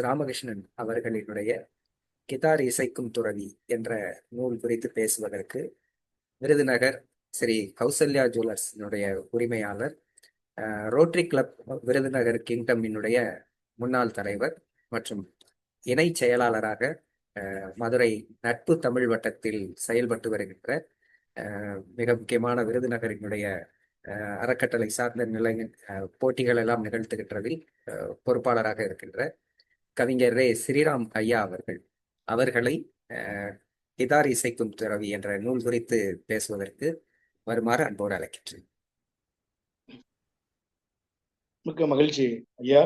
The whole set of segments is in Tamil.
ராமகிருஷ்ணன் அவர்களினுடைய கிதார் இசைக்கும் துறவி என்ற நூல் குறித்து பேசுவதற்கு விருதுநகர் ஸ்ரீ கௌசல்யா ஜுவல்லர்ஸினுடைய உரிமையாளர் ரோட்ரி ரோட்டரி கிளப் விருதுநகர் கிங்டமினுடைய முன்னாள் தலைவர் மற்றும் இணை செயலாளராக மதுரை நட்பு தமிழ் வட்டத்தில் செயல்பட்டு வருகின்ற மிக முக்கியமான விருதுநகரினுடைய அறக்கட்டளை சார்ந்த நிலை போட்டிகள் எல்லாம் நிகழ்த்துகின்றதில் பொறுப்பாளராக இருக்கின்ற கவிஞர் ரே ஸ்ரீராம் ஐயா அவர்கள். அவர்களை அஹ், கிதார் இசைக்கும் துறவி என்ற நூல் குறித்து பேசுவதற்கு வருமாறு அன்போடு அழைக்கின்றேன். மிக்க மகிழ்ச்சி ஐயா.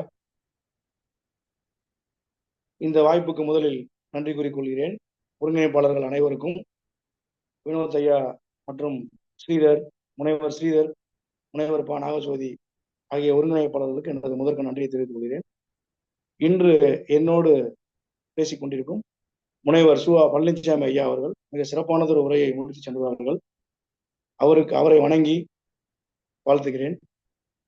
இந்த வாய்ப்புக்கு முதலில் நன்றி கூறிக்கொள்கிறேன். ஒருங்கிணைப்பாளர்கள் அனைவருக்கும் வினோத் ஐயா மற்றும் ஸ்ரீதர் முனைவர் ஸ்ரீதர் முனைவர் பா நாகசோதி ஆகிய ஒருங்கிணைப்பாளர்களுக்கு எனது முதற்கு நன்றியை தெரிவித்துக் கொள்கிறேன். இன்று என்னோடு பேசிக் கொண்டிருக்கும் முனைவர் சுவா பழனிசாமி ஐயா அவர்கள் மிக சிறப்பானதொரு உரையை முடித்து சென்றார்கள் அவருக்கு அவரை வணங்கி வாழ்த்துகிறேன்.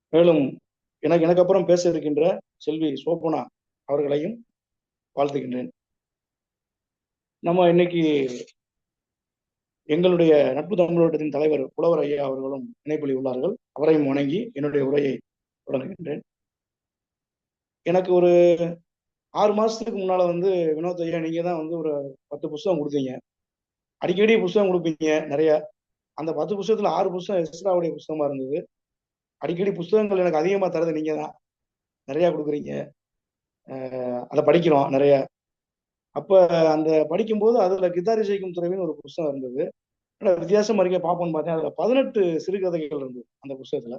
மேலும் எனக்கு எனக்கு அப்புறம் பேச இருக்கின்ற செல்வி சோபனா அவர்களையும் வாழ்த்துகின்றேன். நம்ம இன்னைக்கு எங்களுடைய நட்பு தமிழகத்தின் தலைவர் புலவர் ஐயா அவர்களும் இணைப்பில் உள்ளார்கள். அவரையும் வணங்கி என்னுடைய உரையை தொடங்குகின்றேன் எனக்கு ஒரு ஆறு மாசத்துக்கு முன்னால வந்து வினோத் ஐயா நீங்க தான் வந்து ஒரு பத்து புஸ்தகம் கொடுத்தீங்க. அடிக்கடி புஸ்தகம் கொடுப்பீங்க நிறைய. அந்த பத்து புஸ்தகத்துல ஆறு புஸ்தகம் எஸ்ராவுடைய புஸ்தகமா இருந்தது. அடிக்கடி புஸ்தகங்கள் எனக்கு அதிகமா தரது நீங்க தான். நிறைய கொடுக்குறீங்க. அதை படிக்கிறோம் நிறைய. அப்ப அந்த படிக்கும்போது அதுல கிதார் இசைக்கும் துறவின்னு ஒரு புஸ்தகம் இருந்தது. ஆனா வித்தியாசமா இருக்க பார்ப்போம்னு பார்த்தேன். அதுல பதினெட்டு சிறுகதைகள் இருந்தது அந்த புஸ்தகத்துல.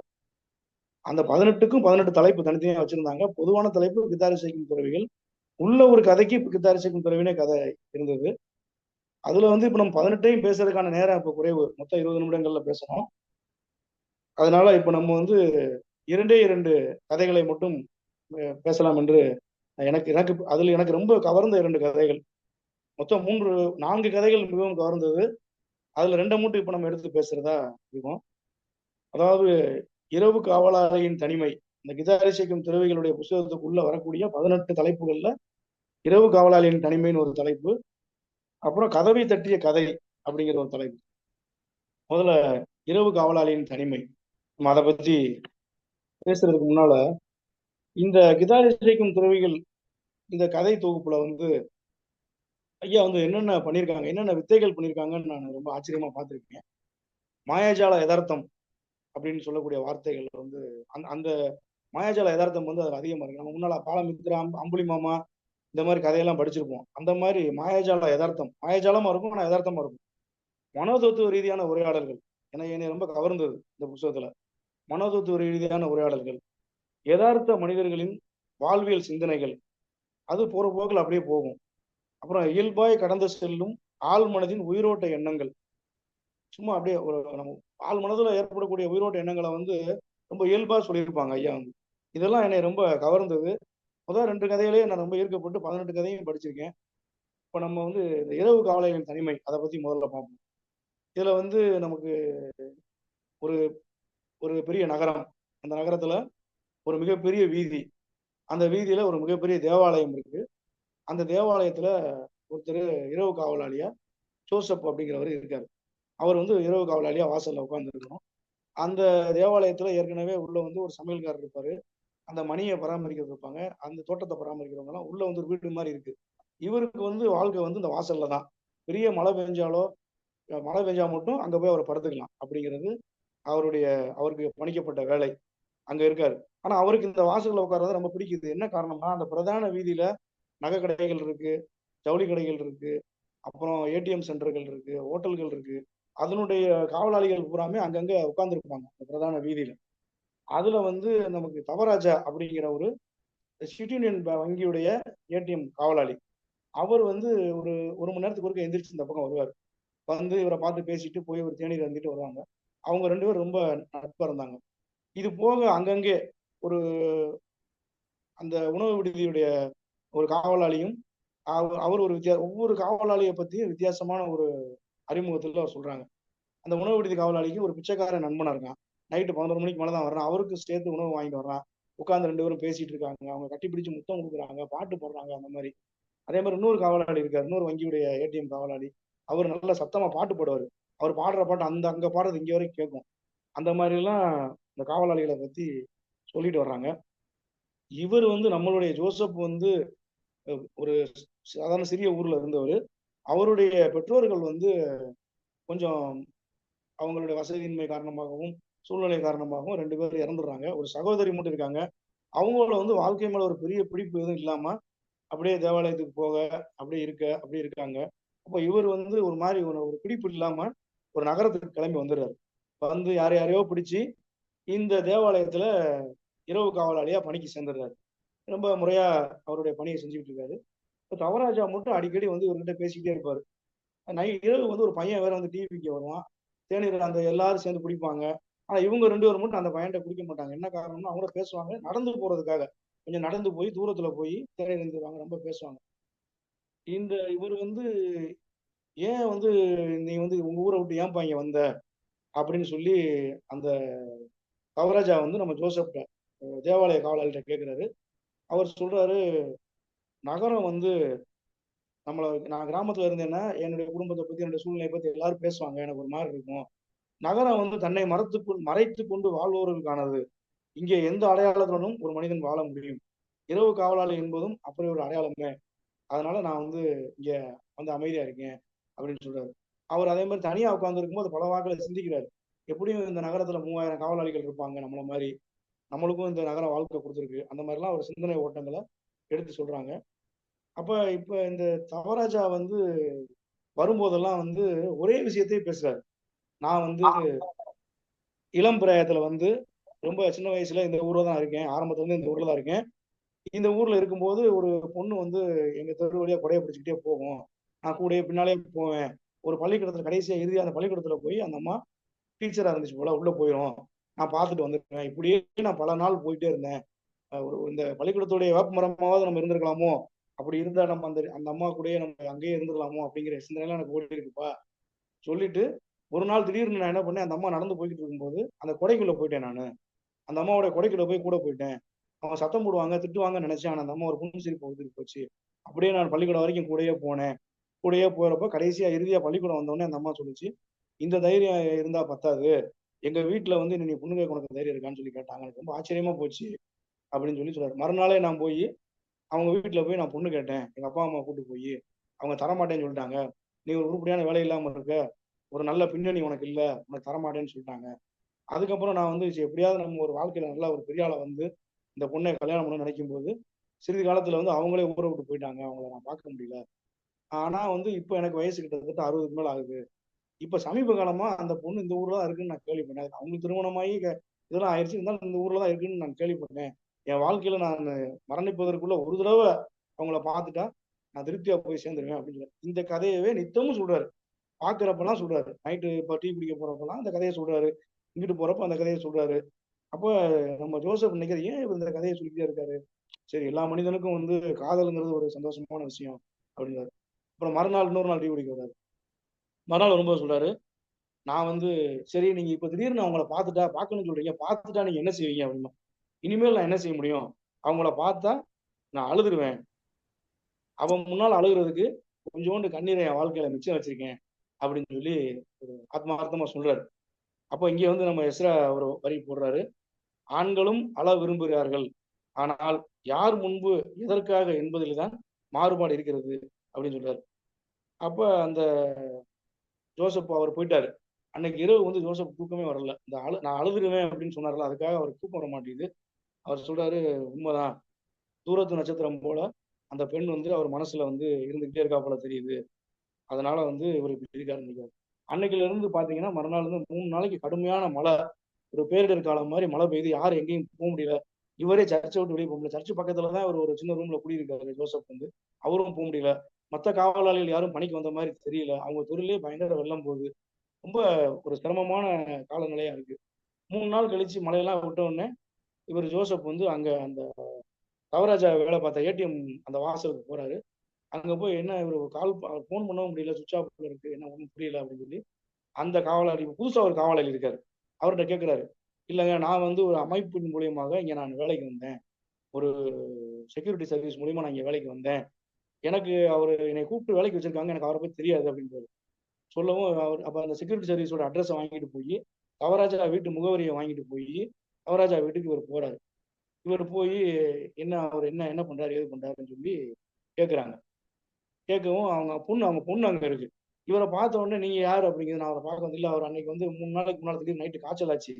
அந்த பதினெட்டுக்கும் பதினெட்டு தலைப்பு தனித்தனியாக வச்சிருந்தாங்க. பொதுவான தலைப்பு கிதார் இசைக்கும் துறவிகள். உள்ள ஒரு கதைக்கு இப்போ கிதார் இசைக்கும் துறவினே கதை இருந்தது. அதுல வந்து இப்ப நம்ம பதினெட்டையும் பேசுறதுக்கான நேரம் இப்ப குறைவு. மொத்தம் இருபது நிமிடங்கள்ல பேசணும். அதனால இப்ப நம்ம வந்து இரண்டே இரண்டு கதைகளை மட்டும் பேசலாம் என்று எனக்கு எனக்கு அதுல எனக்கு ரொம்ப கவர்ந்த இரண்டு கதைகள். மொத்தம் மூன்று நான்கு கதைகள் மிகவும் கவர்ந்தது. அதுல ரெண்டை மட்டும் இப்ப நம்ம எடுத்து பேசுறதா இருக்கும் அதாவது இரவு காவலாளியின் தனிமை. இந்த கிதாரிசைக்கும் துறவிகளுடைய புத்தகத்துக்குள்ள வரக்கூடிய பதினெட்டு தலைப்புகள்ல இரவு காவலாளியின் தனிமைன்னு ஒரு தலைப்பு அப்புறம் கதவை தட்டிய கதை அப்படிங்கிற ஒரு தலைப்பு. முதல்ல இரவு காவலாளியின் தனிமை. நம்ம அதை பத்தி பேசுறதுக்கு முன்னால இந்த கிதாரிசைக்கும் துறவிகள் இந்த கதை தொகுப்புல வந்து ஐயா வந்து என்னென்ன பண்ணியிருக்காங்க என்னென்ன வித்தைகள் பண்ணியிருக்காங்கன்னு நான் ரொம்ப ஆச்சரியமா பார்த்துருக்கேன். மாயாஜால யதார்த்தம் அப்படின்னு சொல்லக்கூடிய வார்த்தைகள் வந்து அந்த அந்த மாயாஜால யதார்த்தம் வந்து அதில் அதிகமாக இருக்கு. நம்ம முன்னால பாலமித்ரா அம்புலி மாமா இந்த மாதிரி கதையெல்லாம் படிச்சிருப்போம். அந்த மாதிரி மாயாஜால யதார்த்தம். மாயாஜாலமா இருக்கும் ஆனால் யதார்த்தமா இருக்கும். மனோதத்துவ ரீதியான உரையாடல்கள். ஏன்னா என்னை ரொம்ப கவர்ந்தது இந்த புத்தகத்துல. மனோதத்துவ ரீதியான உரையாடல்கள். யதார்த்த மனிதர்களின் வாழ்வியல் சிந்தனைகள். அது போற போக்கில் அப்படியே போகும். அப்புறம் இயல்பாய் கடந்து செல்லும் ஆள் மனதின் உயிரோட்ட எண்ணங்கள். சும்மா அப்படியே ஒரு நம்ம ஆள் மனதில் ஏற்படக்கூடிய உயிரோட்ட எண்ணங்களை வந்து ரொம்ப இயல்பாக சொல்லியிருப்பாங்க ஐயா வந்து. இதெல்லாம் என்னை ரொம்ப கவர்ந்தது. முதல் ரெண்டு கதையிலேயே நான் ரொம்ப ஈர்க்கப்பட்டு பதினெட்டு கதையும் படிச்சிருக்கேன். இப்போ நம்ம வந்து இந்த இரவு காவலையின் தனிமை அதை பற்றி முதல்ல பார்ப்போம். இதில் வந்து நமக்கு ஒரு ஒரு பெரிய நகரம். அந்த நகரத்தில் ஒரு மிகப்பெரிய வீதி. அந்த வீதியில் ஒரு மிகப்பெரிய தேவாலயம் இருக்கு. அந்த தேவாலயத்தில் ஒருத்தர் இரவு காவலாளியாக ஜோசப் அப்படிங்கிறவர் இருக்காரு. அவர் வந்து இரவு காவலாளியா வாசல்ல உட்காந்துருக்கணும் அந்த தேவாலயத்துல ஏற்கனவே உள்ள வந்து ஒரு சமையல்காரர் இருப்பாரு. அந்த மணியை பராமரிக்கிறது இருப்பாங்க அந்த தோட்டத்தை பராமரிக்கிறவங்க எல்லாம் உள்ள வந்து ஒரு வீடு மாதிரி இருக்கு. இவருக்கு வந்து வாழ்க்கை வந்து இந்த வாசல்ல தான். பெரிய மழை பெஞ்சாலோ மழை பெஞ்சா மட்டும் அங்க போய் அவரை படுத்துக்கலாம் அப்படிங்கிறது அவருடைய அவருக்கு பணிக்கப்பட்ட வேலை. அங்க இருக்காரு. ஆனா அவருக்கு இந்த வாசல்ல உட்கார்றது ரொம்ப பிடிக்குது. என்ன காரணம்னா அந்த பிரதான வீதியில நகை கடைகள் இருக்கு ஜவுளி கடைகள் இருக்கு அப்புறம் ஏடிஎம் சென்டர்கள் இருக்கு ஹோட்டல்கள் இருக்கு. அதனுடைய காவலாளிகள் பூராமே அங்கங்க உட்கார்ந்துருப்பாங்க அந்த பிரதான வீதியில. அதுல வந்து நமக்கு தவராஜா அப்படிங்கிற ஒரு சிட்டி யூனியன் வங்கியுடைய ஏடிஎம் காவலாளி. அவர் வந்து ஒரு ஒரு மணி நேரத்துக்கு ஒருக்க எந்திரிச்சு இந்த பக்கம் வருவார். வந்து இவரை பார்த்து பேசிட்டு போய் ஒரு தேநீர் வந்துட்டு வருவாங்க. அவங்க ரெண்டு பேரும் ரொம்ப நட்பா இருந்தாங்க. இது போக அங்கங்கே ஒரு அந்த உணவு விடுதியுடைய ஒரு காவலாளியும் அவர் அவர் ஒரு வித்தியா ஒவ்வொரு காவலாளியை பத்தியும் வித்தியாசமான ஒரு அறிமுகத்தில் அவர் சொல்றாங்க. அந்த உணவு விடுதி காவலாளிக்கு ஒரு பிச்சைக்கார நண்பனா இருக்கான் நைட்டு பதினோரு மணிக்கு மேலே தான் வர்றான். அவருக்கு சேர்த்து உணவு வாங்கிட்டு வர்றான். உட்காந்து ரெண்டு பேரும் பேசிட்டு இருக்காங்க. அவங்க கட்டி பிடிச்சு முத்தம் கொடுக்குறாங்க. பாட்டு போடுறாங்க அந்த மாதிரி. அதே மாதிரி இன்னொரு காவலாளி இருக்காரு. இன்னொரு வங்கியுடைய ஏடிஎம் காவலாளி. அவர் நல்ல சத்தமா பாட்டு பாடுவார். அவர் பாடுற பாட்டு அந்த அங்க பாடுறது இங்க வரைக்கும் கேட்கும் அந்த மாதிரி எல்லாம் இந்த காவலாளிகளை பத்தி சொல்லிட்டு வர்றாங்க. இவர் வந்து நம்மளுடைய ஜோசப் வந்து ஒரு சாதாரண சிறிய ஊர்ல இருந்தவர். அவருடைய பெற்றோர்கள் வந்து கொஞ்சம் அவங்களுடைய வசதியின்மை காரணமாகவும் சூழ்நிலை காரணமாகவும் ரெண்டு பேரும் இறந்துடுறாங்க. ஒரு சகோதரி மட்டும் இருக்காங்க. அவங்கள வந்து வாழ்க்கை மேல ஒரு பெரிய பிடிப்பு எதுவும் இல்லாம அப்படியே தேவாலயத்துக்கு போக அப்படியே இருக்க அப்படியே இருக்காங்க. அப்போ இவர் வந்து ஒரு மாதிரி ஒரு ஒரு பிடிப்பு இல்லாம ஒரு நகரத்துக்கு கிளம்பி வந்துடுறாரு. வந்து யார் யாரையோ பிடிச்சி இந்த தேவாலயத்துல இரவு காவலாளியா பணிக்கு சேர்ந்துடுறாரு. ரொம்ப முறையா அவருடைய பணியை செஞ்சுக்கிட்டு இருக்காரு. தவராஜா மட்டும் அடிக்கடி வந்து இவர்கிட்ட பேசிக்கிட்டே இருப்பாரு. நை இரவு வந்து ஒரு பையன் வேற வந்து டிவிக்கு வருவான். தேநீர் அந்த எல்லாரும் சேர்ந்து குடிப்பாங்க. ஆனா இவங்க ரெண்டு பேரும் மட்டும் அந்த பையன்கிட்ட குடிக்க மாட்டாங்க. என்ன காரணம்னா அவங்கள பேசுவாங்க. நடந்து போறதுக்காக. கொஞ்சம் நடந்து போய் தூரத்துல போய் தேநீர் இருந்துருவாங்க ரொம்ப பேசுவாங்க. இந்த இவர் வந்து ஏன் வந்து நீ வந்து உங்க ஊரை விட்டு ஏன்பா பையன் வந்த? அப்படின்னு சொல்லி அந்த கவராஜா வந்து நம்ம ஜோசப்ட தேவாலய காவலர்கிட்ட கேட்கிறாரு அவர் சொல்றாரு நகரம் வந்து நம்மளை நான் கிராமத்துல இருந்தேன்னா என்னுடைய குடும்பத்தை பத்தி என்னுடைய சூழ்நிலையை பத்தி எல்லாரும் பேசுவாங்க. எனக்கு ஒரு மாதிரி இருக்கும். நகரம் வந்து தன்னை மறைத்து மறைத்து கொண்டு வாழ்வோர்களுக்கானது இங்கே எந்த அடையாளத்துடனும் ஒரு மனிதன் வாழ முடியும். இரவு காவலாளி என்பதும் அப்படி ஒரு அடையாளமே. அதனால நான் வந்து இங்க வந்து அமைதியா இருக்கேன் அப்படின்னு சொல்றாரு. அவர் அதே மாதிரி தனியா உட்கார்ந்து இருக்கும்போது பல வாக்களை சிந்திக்கிறாரு. எப்படியும் இந்த நகரத்துல மூவாயிரம் காவலாளிகள் இருப்பாங்க நம்மள மாதிரி. நம்மளுக்கும் இந்த நகரம் வாழ்க்கை கொடுத்துருக்கு. அந்த மாதிரிலாம் ஒரு சிந்தனை ஓட்டங்களை எடுத்து சொல்றாங்க. அப்ப இப்ப இந்த தவராஜா வந்து வரும்போதெல்லாம் வந்து ஒரே விஷயத்தையே பேசுறாரு. நான் வந்து இளம் பிராயத்துல வந்து ரொம்ப சின்ன வயசுல இந்த ஊர்ல தான் இருக்கேன். ஆரம்பத்துல இருந்து இந்த ஊர்ல தான் இருக்கேன். இந்த ஊர்ல இருக்கும்போது ஒரு பொண்ணு வந்து எங்க தெரு வழியா கொடையை பிடிச்சிக்கிட்டே போகும். நான் கூடயே பின்னாலே போவேன். ஒரு பள்ளிக்கூடத்துல கடைசியா இறுதியா அந்த பள்ளிக்கூடத்துல போய் அந்த அம்மா டீச்சரா இருந்துச்சு போல உள்ள போயிடும் நான் பார்த்துட்டு வந்திருக்கேன் இப்படியே நான் பல நாள் போயிட்டே இருந்தேன். ஒரு இந்த பள்ளிக்கூடத்துடைய வேப்பமரமாவது நம்ம இருந்திருக்கலாமோ? அப்படி இருந்தா நம்ம அந்த அந்த அம்மா கூடயே நம்ம அங்கேயே இருந்துடலாமோ அப்படிங்கிற சிந்தனைலாம் எனக்கு ஓடி இருக்குப்பா. சொல்லிட்டு ஒரு நாள் திடீர்னு நான் என்ன பண்ணேன் அந்த அம்மா நடந்து போய்கிட்டு இருக்கும்போது அந்த கொடைக்குள்ள போயிட்டேன் நான். அந்த அம்மாவோட கொடைக்குள்ள போய் கூட போயிட்டேன். அவங்க சத்தம் போடுவாங்க திட்டுவாங்கன்னு நினைச்சேன். ஆனால் அந்த அம்மா ஒரு புண்ணு சிரிப்பு வந்துட்டு போச்சு. அப்படியே நான் பள்ளிக்கூடம் வரைக்கும் கூடயே போனேன். கூடயே போகிறப்ப கடைசியா இறுதியா பள்ளிக்கூடம் வந்தோடனே அந்த அம்மா சொல்லிச்சு இந்த தைரியம் இருந்தா பத்தாது. எங்க வீட்டுல வந்து நீ புண்ணுங்க உனக்கு தைரியம் இருக்கான்னு சொல்லி கேட்டாங்க. எனக்கு ரொம்ப ஆச்சரியமா போச்சு. அப்படின்னு சொல்லி சொல்றாரு. மறுநாளே நான் போய் அவங்க வீட்டுல போய் நான் பொண்ணு கேட்டேன். எங்க அப்பா அம்மா கூட்டு போய் அவங்க தரமாட்டேன்னு சொல்லிட்டாங்க. நீ ஒரு உருப்படியான வேலை இல்லாம இருக்க. ஒரு நல்ல பின்னணி உனக்கு இல்ல. உனக்கு தரமாட்டேன்னு சொல்லிட்டாங்க. அதுக்கப்புறம் நான் வந்து எப்படியாவது நம்ம ஒரு வாழ்க்கையில நல்லா ஒரு பெரிய ஆளை வந்து இந்த பொண்ணை கல்யாணம் பண்ண நினைக்கும் போது சிறிது காலத்துல வந்து அவங்களே ஊரை விட்டு போயிட்டாங்க. அவங்கள நான் பார்க்க முடியல. ஆனா வந்து இப்போ எனக்கு வயசு கிட்டத்தட்ட அறுபதுக்கு மேல ஆகுது. இப்ப சமீப காலமா அந்த பொண்ணு இந்த ஊர்ல தான் இருக்குன்னு நான் கேள்விப்பட்டேன். அவங்களுக்கு திருமணமாகி இதெல்லாம் ஆயிடுச்சு. இருந்தாலும் இந்த ஊர்ல தான் இருக்குன்னு நான் கேள்விப்பட்டேன். என் வாழ்க்கையில நான் மரணிப்பதற்குள்ள ஒரு தடவை அவங்கள பார்த்துட்டா நான் திருப்தியா போய் சேர்ந்துருவேன் அப்படின்னு இந்த கதையவே நித்தமும் சொல்றாரு. பாக்குறப்பெல்லாம் சொல்றாரு. நைட்டு இப்போ டீ பிடிக்க போறப்பெல்லாம் அந்த கதையை சொல்றாரு. இங்கிட்டு போறப்ப அந்த கதையை சொல்றாரு. அப்போ நம்ம ஜோசப் நினைக்கிற ஏன் இவர் இந்த கதையை சொல்லிட்டே இருக்காரு? சரி எல்லா மனிதனுக்கும் வந்து காதலுங்கிறது ஒரு சந்தோஷமான விஷயம் அப்படிங்கிறாரு அப்புறம் மறுநாள் இன்னொரு நாள் டீ குடிக்க வர்றாரு. மறுநாள் வரும்போது சொல்றாரு நான் வந்து சரி நீங்க இப்ப திடீர்னு அவங்கள பார்த்துட்டா பார்க்கணும்னு சொல்றீங்க. பார்த்துட்டா நீங்க என்ன செய்வீங்க? அப்படின்னா இனிமேல் நான் என்ன செய்ய முடியும்? அவங்கள பார்த்தா நான் அழுதுருவேன். அவன் முன்னால் அழுகுறதுக்கு கொஞ்சோண்டு கண்ணீரை என் வாழ்க்கையில மிச்சம் வச்சிருக்கேன் அப்படின்னு சொல்லி ஒரு ஆத்மார்த்தமா சொல்றாரு. அப்போ இங்கே வந்து நம்ம எஸ்ரா ஒரு வரி போடுறாரு. ஆண்களும் அழ விரும்புகிறார்கள். ஆனால் யார் முன்பு எதற்காக என்பதில் தான் மாறுபாடு இருக்கிறது அப்படின்னு சொல்றாரு. அப்ப அந்த ஜோசப் அவர் போயிட்டாரு. அன்னைக்கு இரவு வந்து ஜோசப் தூக்கமே வரல. இந்த அழு நான் அழுதுருவேன் அப்படின்னு சொன்னார்ல அதுக்காக அவர் தூக்கம் வர மாட்டேங்குது. அவர் சொல்றாரு உண்மைதான். தூரத்து நட்சத்திரம் போல அந்த பெண் வந்து அவர் மனசுல வந்து இருந்துகிட்டே இருக்கா போல தெரியுது. அதனால வந்து இவர் இப்படி இருக்க ஆரம்பிக்காரு அன்னைக்குல இருந்து பாத்தீங்கன்னா மறுநாள் வந்து மூணு நாளைக்கு கடுமையான மழை. ஒரு பேரிடர் காலம் மாதிரி மழை பெய்யுது யாரும் எங்கேயும் போக முடியல. இவரே சர்ச்சை விட்டு வெளியே போக முடியல. சர்ச்சு பக்கத்துல தான் அவர் ஒரு சின்ன ரூம்ல குடியிருக்காரு ஜோசப் வந்து. அவரும் போக முடியல. மற்ற காவலாளிகள் யாரும் பணிக்கு வந்த மாதிரி தெரியல. அவங்க தொழிலே பயங்கர வெள்ளம் போகுது. ரொம்ப ஒரு சிரமமான காலநிலையா இருக்கு. மூணு நாள் கழிச்சு மழையெல்லாம் விட்ட உடனே இவர் ஜோசப் வந்து அங்கே அந்த கவராஜா வேலை பார்த்த ஏடிஎம் அந்த வாசலுக்கு போறாரு. அங்கே போய் என்ன இவர் கால் ஃபோன் பண்ணவும் முடியல சுவிச் ஆஃப்ல இருக்கு என்ன ஒன்றும் புரியல அப்படின்னு சொல்லி அந்த காவலாளி புதுசாக ஒரு காவலாளி இருக்காரு. அவர்கிட்ட கேட்குறாரு இல்லைங்க நான் வந்து ஒரு அமைப்பின் மூலியமாக இங்கே நான் வேலைக்கு வந்தேன். ஒரு செக்யூரிட்டி சர்வீஸ் மூலியமா நான் இங்கே வேலைக்கு வந்தேன். எனக்கு அவர் என்னை கூப்பிட்டு வேலைக்கு வச்சிருக்காங்க எனக்கு அவரை பற்றி தெரியாது அப்படின்றாரு. சொல்லவும் அவர் அப்போ அந்த செக்யூரிட்டி சர்வீஸோட அட்ரஸை வாங்கிட்டு போய் கவராஜா வீட்டு முகவரியை வாங்கிட்டு போய் அவராஜா வீட்டுக்கு இவர் போறாரு. இவர் போய் என்ன அவர் என்ன என்ன பண்றாரு ஏது பண்றாருன்னு சொல்லி கேட்குறாங்க கேட்கவும் அவங்க பொண்ணு அவங்க பொண்ணு அங்கே இருக்கு. இவரை பார்த்த உடனே நீங்க யார்? அப்படிங்கிறது நான் அவரை பார்க்க வந்து இல்லை. அவர் அன்னைக்கு வந்து மூணு நாளைக்கு முன்னாடி நைட்டு காய்ச்சல் ஆச்சு.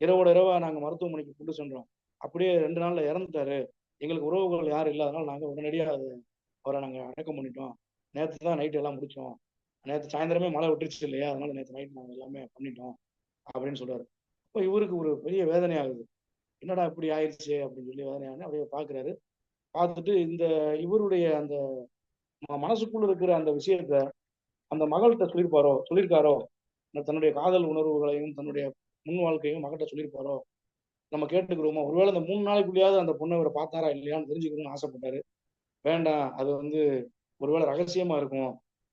இரவோட இரவா நாங்கள் மருத்துவமனைக்கு கொண்டு சென்றோம். அப்படியே ரெண்டு நாள்ல இறந்துட்டாரு. எங்களுக்கு உறவுகள் யாரும் இல்லாதனால நாங்கள் உடனடியாக அது அவரை நாங்கள் அடக்கம் பண்ணிட்டோம். நேற்று தான் நைட்டு எல்லாம் முடிச்சோம். நேற்று சாயந்தரமே மழை விட்டுருச்சு இல்லையா? அதனால நேற்று நைட் நாங்கள் எல்லாமே பண்ணிட்டோம். அப்படின்னு சொல்றாரு. இப்போ இவருக்கு ஒரு பெரிய வேதனை ஆகுது. என்னடா இப்படி ஆயிடுச்சு அப்படின்னு சொல்லி வேதனையான அப்படியே பார்க்குறாரு பார்த்துட்டு இந்த இவருடைய அந்த மனசுக்குள்ள இருக்கிற அந்த விஷயத்த அந்த மகள்கிட்ட சொல்லியிருப்பாரோ சொல்லியிருக்காரோ? தன்னுடைய காதல் உணர்வுகளையும் தன்னுடைய முன் வாழ்க்கையும் மகள்கிட்ட சொல்லியிருப்பாரோ? நம்ம கேட்டுக்கிறோமோ? ஒருவேளை அந்த மூணு நாளைக்குள்ளேயாவது அந்த பொண்ணை இவரை பார்த்தாரா இல்லையான்னு தெரிஞ்சுக்கணும்னு ஆசைப்பட்டாரு. வேண்டாம் அது வந்து ஒருவேளை ரகசியமா இருக்கும்.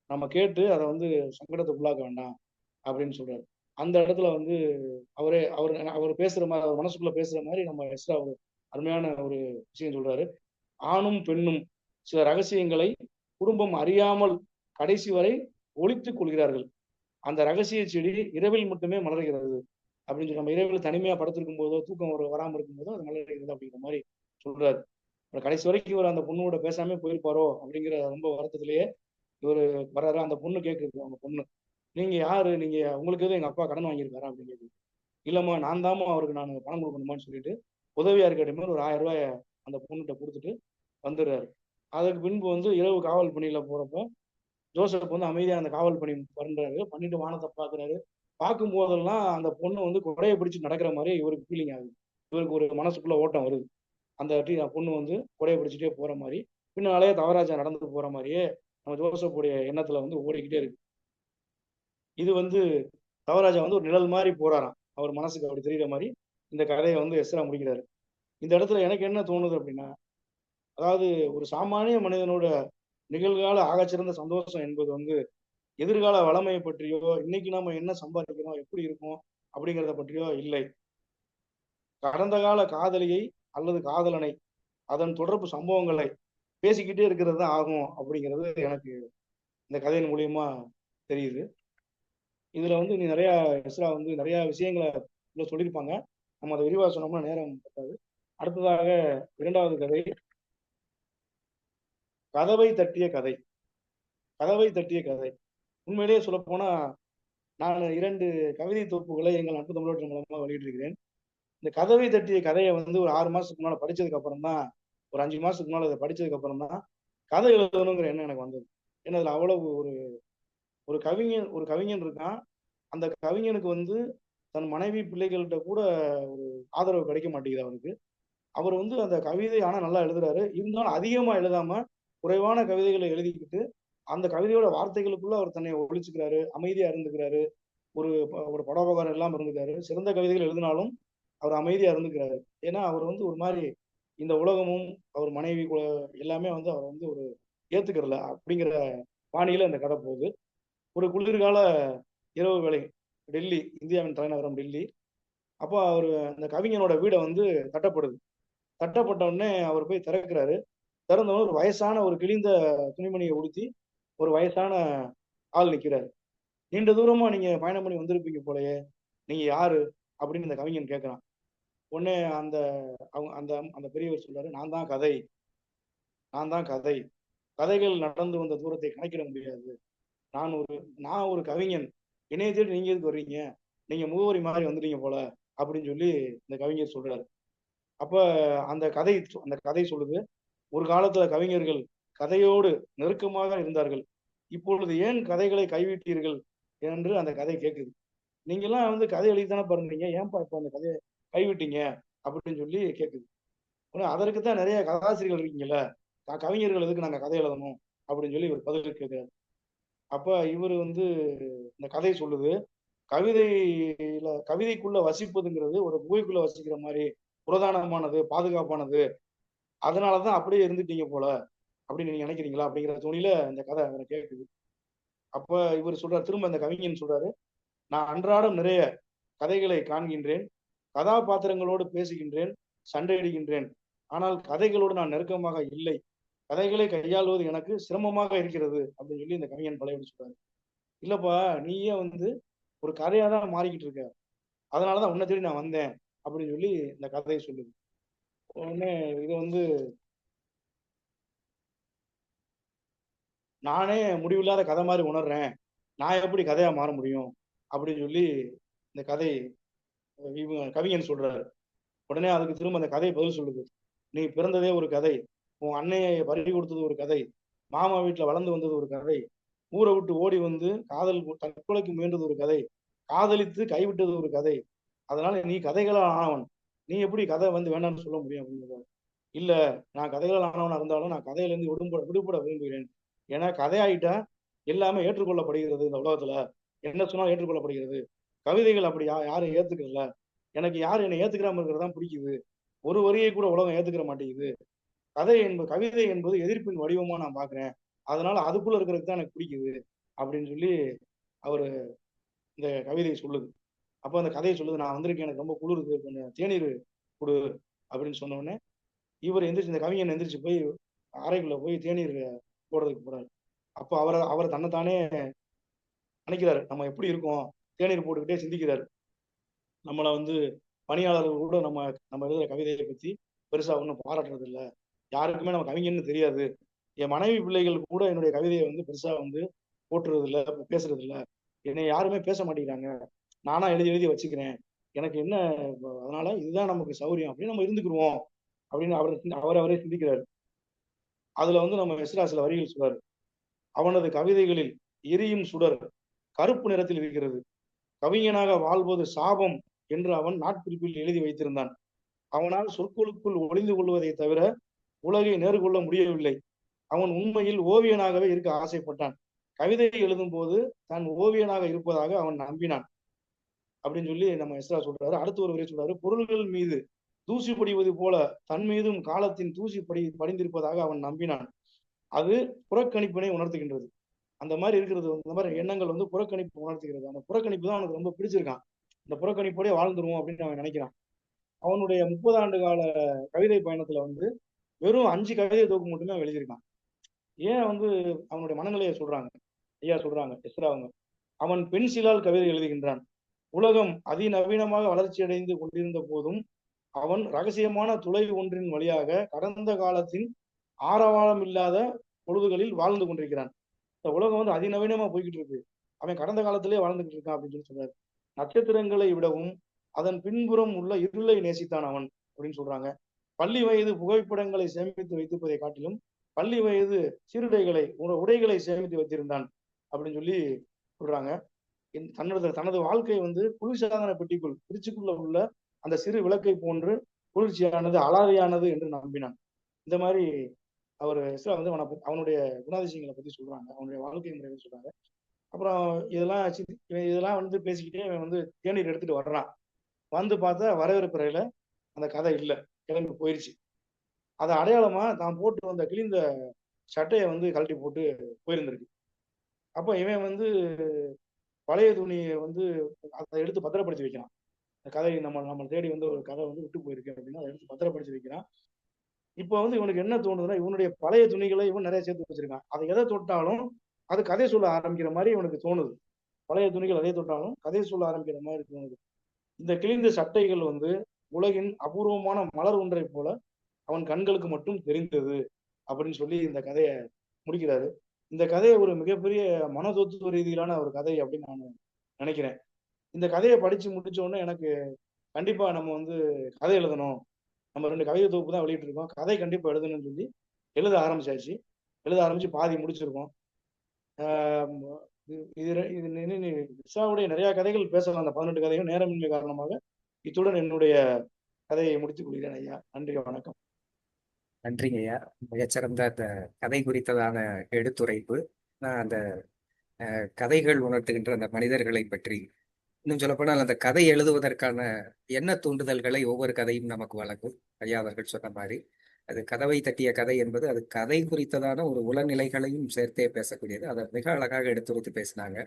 நம்ம கேட்டு அதை வந்து சங்கடத்துக்குள்ளாக்க வேண்டாம் அப்படின்னு சொல்றாரு. அந்த இடத்துல வந்து அவரே அவர் அவர் பேசுற மாதிரி அவர் மனசுக்குள்ள பேசுற மாதிரி நம்ம எஸ்ரா ஒரு அருமையான ஒரு விஷயம் சொல்றாரு. ஆணும் பெண்ணும் சில ரகசியங்களை குடும்பம் அறியாமல் கடைசி வரை ஒழித்துக் கொள்கிறார்கள். அந்த ரகசிய செடி இரவில் மட்டுமே மலர்கிறது அப்படின்னு சொல்லி நம்ம இரவில் தனிமையா படுத்திருக்கும் போதோ தூக்கம் ஒரு வராமல் இருக்கும் போதோ அது மலர்கிறது அப்படிங்கிற மாதிரி சொல்றாரு. கடைசி வரைக்கும் இவர் அந்த பொண்ணோட பேசாம போயிருப்பாரோ அப்படிங்கிற ரொம்ப வருத்தத்திலேயே இவர் வர்றாரு. அந்த பொண்ணு கேட்குறது அவங்க பொண்ணு. நீங்க யாரு? நீங்க உங்களுக்கு எதுவும் எங்க அப்பா கடன் வாங்கியிருக்காரா அப்படின்னு இல்லம்மா நான் தாம்மா அவருக்கு நான் பணம் கொடுக்கணுமான்னு சொல்லிட்டு உதவியா இருக்கிற மாதிரி ஒரு ஆயிரம் ரூபாய் அந்த பொண்ணுகிட்ட கொடுத்துட்டு வந்துடுறாரு. அதுக்கு பின்பு வந்து இரவு காவல் பணியில போறப்போ ஜோசப் வந்து அமைதியா அந்த காவல் பணி பண்றாரு. பண்ணிட்டு வானத்தை பாக்குறாரு பார்க்கும் போதெல்லாம் அந்த பொண்ணு வந்து குறைய பிடிச்சு நடக்கிற மாதிரி இவருக்கு ஃபீலிங் ஆகுது. இவருக்கு ஒரு மனசுக்குள்ள ஓட்டம் வருது. அந்த பொண்ணு வந்து குறைய பிடிச்சிட்டே போற மாதிரி பின்னாலேயே தவராஜா நடந்து போற மாதிரியே நம்ம ஜோசப்புடைய எண்ணத்துல வந்து ஓடிக்கிட்டே இருக்கு. இது வந்து தவராஜா வந்து ஒரு நிழல் மாதிரி போறாராம். அவர் மனசுக்கு அப்படி தெரியுற மாதிரி இந்த கதையை வந்து எஸ்ரா முடிக்கிறாரு. இந்த இடத்துல எனக்கு என்ன தோணுது அப்படின்னா அதாவது ஒரு சாமானிய மனிதனோட நிகழ்கால ஆகச்சிறந்த சந்தோஷம் என்பது வந்து எதிர்கால வளமையை பற்றியோ இன்னைக்கு நம்ம என்ன சம்பாதிக்கிறோம் எப்படி இருக்கும் அப்படிங்கிறத பற்றியோ இல்லை. கடந்த கால காதலியை அல்லது காதலனை அதன் தொடர்பு சம்பவங்களை பேசிக்கிட்டே இருக்கிறது தான் ஆகும் அப்படிங்கிறது எனக்கு இந்த கதையின் மூலியமா தெரியுது. இதுல வந்து நீ நிறைய இஸ்ரா வந்து நிறைய விஷயங்களை இதுல சொல்லியிருப்பாங்க. நம்ம அதை விரிவாக சொன்னோம்னா நேரம் பத்தாது. அடுத்ததாக இரண்டாவது கதை. கதவை தட்டிய கதை. கதவை தட்டிய கதை. உண்மையிலேயே சொல்லப்போனா நான் இரண்டு கவிதை தொகுப்புகளை எங்கள் நட்பு தமிழோட்டம் மூலமாக வெளியிட்டிருக்கிறேன். இந்த கதவை தட்டிய கதையை வந்து ஒரு ஆறு மாசத்துக்கு முன்னால படிச்சதுக்கு அப்புறம் தான் ஒரு அஞ்சு மாசத்துக்கு முன்னால அதை படிச்சதுக்கு அப்புறம் தான் கதை எழுதணுங்கிற எண்ணம் எனக்கு வந்தது. ஏன்னா அதுல அவ்வளவு ஒரு ஒரு கவிஞன் ஒரு கவிஞன் இருக்கான். அந்த கவிஞனுக்கு வந்து தன் மனைவி பிள்ளைகள்கிட்ட கூட ஒரு ஆதரவு கிடைக்க மாட்டேங்குது அவருக்கு அவர் வந்து அந்த கவிதை ஆனால் நல்லா எழுதுறாரு. இருந்தாலும் அதிகமா எழுதாம குறைவான கவிதைகளை எழுதிக்கிட்டு அந்த கவிதையோட வார்த்தைகளுக்குள்ள அவர் தன்னை ஒழிச்சுக்கிறாரு அமைதியா இருந்துக்கிறாரு. ஒரு ப- ஒரு படோபகாரம் எல்லாம் இருந்துக்கிறாரு. சிறந்த கவிதைகள் எழுதினாலும் அவர் அமைதியா இருந்துக்கிறாரு. ஏன்னா அவர் வந்து ஒரு மாதிரி இந்த உலகமும் அவர் மனைவி எல்லாமே வந்து அவர் வந்து ஒரு ஏத்துக்கிறல அப்படிங்கிற பாணியில இந்த கதை போகுது. ஒரு குளிர்கால இரவு வேலை டெல்லி இந்தியாவின் தலைநகரம் டெல்லி. அப்போ அவர் அந்த கவிஞனோட வீடை வந்து தட்டப்படுது. தட்டப்பட்ட உடனே அவர் போய் திறக்கிறாரு. திறந்த ஒரு வயசான ஒரு கிழிந்த துணிமணியை உடுத்தி ஒரு வயசான ஆள் நிற்கிறாரு நீண்ட தூரமா நீங்க பயணம் பண்ணி வந்திருப்பீங்க போலயே நீங்க யாரு? அப்படின்னு இந்த கவிஞன் கேட்கிறான். உடனே அந்த அவங்க அந்த அந்த பெரியவர் சொல்றாரு நான் தான் கதை. நான் தான் கதை. கதைகள் நடந்து வந்த தூரத்தை கணக்கிட முடியாது. நான் ஒரு நான் ஒரு கவிஞன். என்னைய தேடி நீங்க எதுக்கு வர்றீங்க? நீங்க முகவரி மாதிரி வந்துட்டீங்க போல அப்படின்னு சொல்லி இந்த கவிஞர் சொல்றாரு. அப்ப அந்த கதை அந்த கதை சொல்லுது. ஒரு காலத்துல கவிஞர்கள் கதையோடு நெருக்கமாக இருந்தார்கள். இப்பொழுது ஏன் கதைகளை கைவிட்டீர்கள் என்று அந்த கதை கேட்குது நீங்க எல்லாம் வந்து கதை எழுதி தானே பாருங்க. ஏன்பா இப்ப அந்த கதையை கைவிட்டீங்க? அப்படின்னு சொல்லி கேட்குது ஆனால் அதற்கு தான் நிறைய கதாசிரியர்கள் இருக்கீங்கல்ல. கவிஞர்கள் எதுக்கு நாங்க கதை எழுதணும்? அப்படின்னு சொல்லி இவர் பதில் கேட்கிறாரு அப்ப இவர் வந்து இந்த கதை சொல்லுது. கவிதையில கவிதைக்குள்ள வசிப்பதுங்கிறது ஒரு குகைக்குள்ள வசிக்கிற மாதிரி புரதானமானது பாதுகாப்பானது. அதனாலதான் அப்படியே இருந்துட்டீங்க போல அப்படின்னு நீங்க நினைக்கிறீங்களா? அப்படிங்கிற துணியில இந்த கதை அவரை கேட்குது. அப்ப இவர் சொல்றாரு திரும்ப இந்த கவிஞன் சொல்றாரு நான் அன்றாடம் நிறைய கதைகளை காண்கின்றேன் கதாபாத்திரங்களோடு பேசுகின்றேன் சண்டையிடுகின்றேன். ஆனால் கதைகளோடு நான் நெருக்கமாக இல்லை. கதைகளை கையாளுவது எனக்கு சிரமமாக இருக்கிறது அப்படின்னு சொல்லி இந்த கவிஞன் பழைய சொல்றாரு. இல்லப்பா நீயே வந்து ஒரு கதையா தான் மாறிக்கிட்டு இருக்க. அதனாலதான் உன்னை தேடி நான் வந்தேன் அப்படின்னு சொல்லி இந்த கதையை சொல்லுது. உடனே இது வந்து நானே முடிவில்லாத கதை மாதிரி உணர்றேன். நான் எப்படி கதையா மாற முடியும்? அப்படின்னு சொல்லி இந்த கதை இவங்க கவிஞன் சொல்றாரு. உடனே அதுக்கு திரும்ப அந்த கதை பதில் சொல்லுது. நீ பிறந்ததே ஒரு கதை. உன் அன்னையை பறி கொடுத்தது ஒரு கதை. மாமா வீட்டுல வளர்ந்து வந்தது ஒரு கதை. ஊரை விட்டு ஓடி வந்து காதல் தற்கொலைக்கு முயன்றது ஒரு கதை. காதலித்து கைவிட்டது ஒரு கதை. அதனால நீ கதைகளால் ஆனவன். நீ எப்படி கதை வந்து வேண்டாம்னு சொல்ல முடியும் அப்படிங்கிறார் இல்ல நான் கதைகளால் ஆனவனா இருந்தாலும் நான் கதையிலேருந்து விடுபட விடுபட விரும்புகிறேன். ஏன்னா கதையாயிட்டா எல்லாமே ஏற்றுக்கொள்ளப்படுகிறது இந்த உலகத்துல. என்ன சொன்னாலும் ஏற்றுக்கொள்ளப்படுகிறது. கவிதைகள் அப்படி யா யாரும் ஏத்துக்கல எனக்கு யார் என்னை ஏத்துக்கிறாம இருக்கிறது தான் பிடிக்குது. ஒரு வரியை கூட உலகம் ஏத்துக்கிற மாட்டேங்குது. கதை என்பது கவிதை என்பது எதிர்ப்பின் வடிவமா நான் பாக்குறேன். அதனால அதுக்குள்ள இருக்கிறது தான் எனக்கு பிடிக்குது அப்படின்னு சொல்லி அவரு இந்த கவிதையை சொல்லுது. அப்போ அந்த கதையை சொல்லுது நான் வந்திருக்கேன் எனக்கு ரொம்ப குளிருது கொஞ்சம் தேநீர் கொடு அப்படின்னு சொன்னோடனே இவர் எந்திரிச்சு இந்த கவிஞன் எந்திரிச்சு போய் அறைக்குள்ள போய் தேநீர் போடுறதுக்கு போறாரு. அப்போ அவரை அவர் தன்னைத்தானே நினைக்கிறாரு நம்ம எப்படி இருக்கோம்? தேநீர் போட்டுக்கிட்டே சிந்திக்கிறாரு. நம்மளை வந்து பணியாளர்கள் கூட நம்ம நம்ம எழுதுற கவிதையை பத்தி பெருசா ஒன்றும் பாராட்டுறது இல்லை. யாருக்குமே நம்ம கவிஞன்னு தெரியாது. என் மனைவி பிள்ளைகள் கூட என்னுடைய கவிதையை வந்து பெருசா வந்து போட்டுறது இல்லை பேசுறது இல்லை என்னை யாருமே பேச மாட்டேங்கிறாங்க. நானா எழுதி எழுதி வச்சுக்கிறேன். எனக்கு என்ன அதனால இதுதான் நமக்கு சௌரியம் அப்படின்னு நம்ம இருந்துக்கிருவோம் அப்படின்னு அவர் அவர் அவரே சிந்திக்கிறாரு. அதுல வந்து நம்ம எஸ்ரா சில வரிகள் சொல்றாரு. அவனது கவிதைகளில் எரியும் சுடர் கருப்பு நிறத்தில் இருக்கிறது. கவிஞனாக வாழ்வது சாபம் என்று அவன் நாட்குறிப்பில் எழுதி வைத்திருந்தான். அவனால் சொற்களுக்குள் ஒளிந்து கொள்வதை தவிர உலகை நேர்கொள்ள முடியவில்லை. அவன் உண்மையில் ஓவியனாகவே இருக்க ஆசைப்பட்டான். கவிதை எழுதும் போது தான் ஓவியனாக இருப்பதாக அவன் நம்பினான். அப்படின்னு சொல்லி நம்ம எஸ்ரா சொல்றாரு. அடுத்து ஒரு வரை சொல்றாரு. பொருள்கள் மீது தூசி படிவது போல தன் மீதும் காலத்தின் தூசி படி படிந்திருப்பதாக அவன் நம்பினான். அது புறக்கணிப்பினை உணர்த்துகின்றது. அந்த மாதிரி இருக்கிறது அந்த மாதிரி எண்ணங்கள் வந்து புறக்கணிப்பு உணர்த்துகிறது. அந்த புறக்கணிப்பு தான் அவனுக்கு ரொம்ப பிடிச்சிருக்கான். இந்த புறக்கணிப்போடய வாழ்ந்துருவோம் அப்படின்னு அவன் நினைக்கிறான். அவனுடைய முப்பது ஆண்டு கால கவிதை பயணத்துல வந்து வெறும் அஞ்சு கவிதை தொகுப்பு மட்டுமே எழுதியிருக்கான். ஏன் வந்து அவனுடைய மனநிலையை சொல்றாங்க? ஐயா சொல்றாங்க எஸ்ரா அவங்க. அவன் பென்சிலால் கவிதை எழுதுகின்றான். உலகம் அதிநவீனமாக வளர்ச்சி அடைந்து கொண்டிருந்த போதும் அவன் ரகசியமான துளை ஒன்றின் வழியாக கடந்த காலத்தின் ஆரவாரம் இல்லாத பொழுதுகளில் வாழ்ந்து கொண்டிருக்கிறான். இந்த உலகம் வந்து அதிநவீனமா போய்கிட்டு இருக்கு. அவன் கடந்த காலத்திலேயே வாழ்ந்துகிட்டு இருக்கான் அப்படின்னு சொல்லி சொல்றாரு. நட்சத்திரங்களை விடவும் அதன் பின்புறம் உள்ள இருளை நேசித்தான் அவன் அப்படின்னு சொல்றாங்க. பள்ளி வயது புகைப்படங்களை சேமித்து வைத்திருப்பதை காட்டிலும் பள்ளி வயது சீருடைகளை உடைகளை சேமித்து வைத்திருந்தான் அப்படின்னு சொல்லி சொல்றாங்க. தன்னோட தனது வாழ்க்கை வந்து குளிர்சாதன பெட்டிக்குள் திருச்சிக்குள்ள உள்ள அந்த சிறு விளக்கை போன்று குளிர்ச்சியானது அலாதையானது என்று நம்பினான். இந்த மாதிரி அவர் இஸ்ரா வந்து அவனை அவனுடைய குணாதிசயங்களை பத்தி சொல்றாங்க. அவனுடைய வாழ்க்கை முறையை சொல்றாங்க. அப்புறம் இதெல்லாம் இதெல்லாம் வந்து பேசிக்கிட்டே இவன் வந்து தேநீர் எடுத்துட்டு வர்றான். வந்து பார்த்தா வரவேற்பறையில அந்த கதை இல்லை. கிளம்பி போயிருச்சு. அதை அடையாளமா தான் போட்டு வந்த கிழிந்த சட்டையை வந்து கழட்டி போட்டு போயிருந்திருக்கு. அப்போ இவன் வந்து பழைய துணியை வந்து அதை எடுத்து பத்திரப்படுத்தி வைக்கிறான். இந்த கதை நம்ம நம்ம தேடி வந்து ஒரு கதை வந்து விட்டு போயிருக்கு அப்படின்னா அதை எடுத்து பத்திரப்படுத்தி வைக்கிறான். இப்போ வந்து இவனுக்கு என்ன தோணுதுன்னா இவனுடைய பழைய துணிகளை இவன் நிறைய சேர்த்து வச்சிருக்கான். அதை எதை தொட்டாலும் அது கதை சொல்ல ஆரம்பிக்கிற மாதிரி இவனுக்கு தோணுது. பழைய துணிகள் எதை தொட்டாலும் கதை சொல்ல ஆரம்பிக்கிற மாதிரி தோணுது. இந்த கிழிந்த சட்டைகள் வந்து உலகின் அபூர்வமான மலர் ஒன்றை போல அவன் கண்களுக்கு மட்டும் தெரிந்தது அப்படின்னு சொல்லி இந்த கதையை முடிக்கிறாரு இந்த கதையை ஒரு மிகப்பெரிய மனதத்துவ ரீதியிலான ஒரு கதை அப்படின்னு நான் நினைக்கிறேன் இந்த கதையை படிச்சு முடிச்ச உடனே எனக்கு கண்டிப்பா நம்ம வந்து கதை எழுதணும் நம்ம ரெண்டு கவிதை தொகுப்பு தான் வெளியிட்டு இருக்கோம் கதை கண்டிப்பா எழுதணும்னு சொல்லி எழுத ஆரம்பிச்சாச்சு எழுத ஆரம்பிச்சு பாதி முடிச்சிருக்கோம் இது இது விசாவுடைய நிறைய கதைகள் பேசலாம் அந்த பதினெட்டு கதையும் நேரமின்மை காரணமாக இத்துடன் என்னுடைய கதையை முடித்துக் கொள்கிறேன் ஐயா. நன்றி வணக்கம். நன்றிங்க ஐயா. மிகச்சிறந்த அந்த கதை குறித்ததான எடுத்துரைப்பு. நான் அந்த கதைகள் உணர்த்துகின்ற அந்த மனிதர்களை பற்றி இன்னும் சொல்லப்போனால் அந்த கதை எழுதுவதற்கான என்ன தூண்டுதல்களை ஒவ்வொரு கதையும் நமக்கு வழங்கும். ஐயா அவர்கள் சொன்ன மாதிரி. அது கதவை தட்டிய கதை என்பது அது கதை குறித்ததான ஒரு உளநிலைகளையும் சேர்த்தே பேசக்கூடியது. அதை மிக அழகாக எடுத்துரைத்து பேசினாங்க.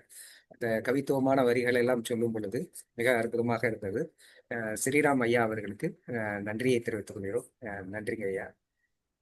அந்த கவித்துவமான வரிகள் எல்லாம் சொல்லும் பொழுது மிக அற்புதமாக இருந்தது. ஸ்ரீராம் ஐயா அவர்களுக்கு நன்றியை தெரிவித்துக் கொள்கிறோம். நன்றிங்க ஐயா.